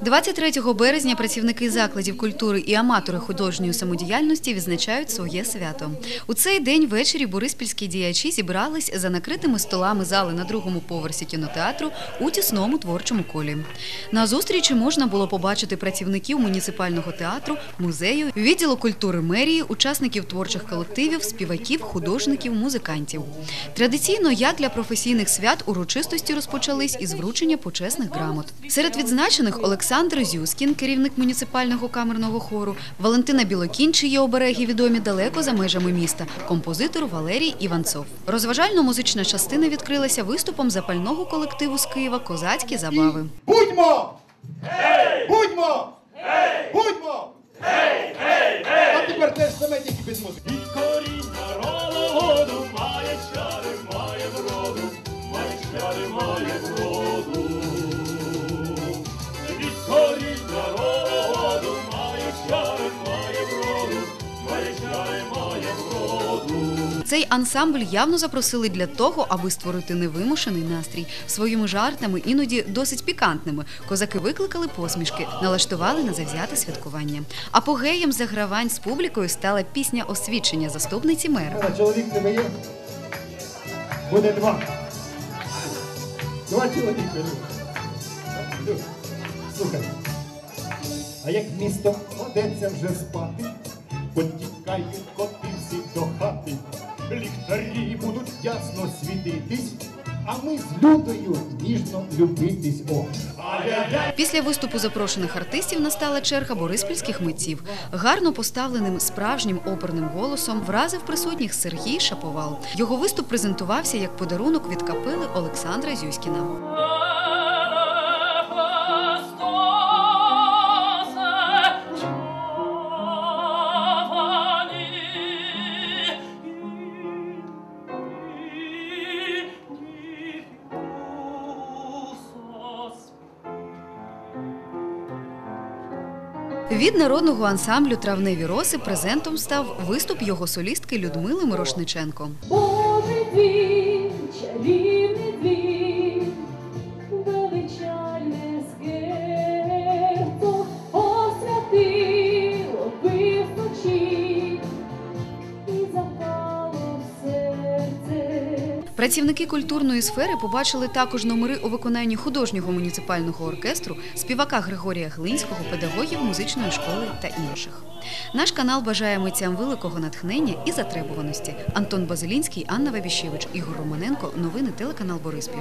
23 березня працівники закладів культури і аматори художньої самодіяльності відзначають своє свято. У цей день ввечері бориспільські діячі зібрались за накритими столами зали на другому поверсі кінотеатру у тісному творчому колі. На зустрічі можна було побачити працівників муніципального театру, музею, відділу культури мерії, учасників творчих колективів, співаків, художників, музикантів. Традиційно, як для професійних свят, урочистості розпочались із вручення почесних грамот. Серед відзначених Олександр Зюскін, керівник муніципального камерного хору, Валентина Білокінь, чиї обереги відомі далеко за межами міста, композитор Валерій Іванцов. Розважально-музична частина відкрилася виступом запального колективу з Києва Козацькі забави. Будьмо! Будьмо! Будьмо! А тепер теж саме тільки без музики. Цей ансамбль явно запросили для того, аби створити невимушений настрій. Своїми жартами, іноді досить пікантними, козаки викликали посмішки, налаштували на завзяте святкування. Апогеєм загравань з публікою стала пісня освідчення заступниці мера. Чоловік тебе є? Буде два. Два чоловіка. Слухай. А як місто кладеться вже спати, потікають коти ясно світитись, а ми з людою ніжно любитись. О! Після виступу запрошених артистів настала черга бориспільських митців. Гарно поставленим справжнім оперним голосом вразив присутніх Сергій Шаповал. Його виступ презентувався як подарунок від капели Олександра Зюськіна. Від народного ансамблю Травневі роси презентом став виступ його солістки Людмили Мирошниченко. Працівники культурної сфери побачили також номери у виконанні художнього муніципального оркестру, співака Григорія Глинського, педагогів музичної школи та інших. Наш канал бажає митцям великого натхнення і затребуваності. Антон Базилінський, Анна Вабіщевич, Ігор Романенко. Новини телеканал Бориспіль.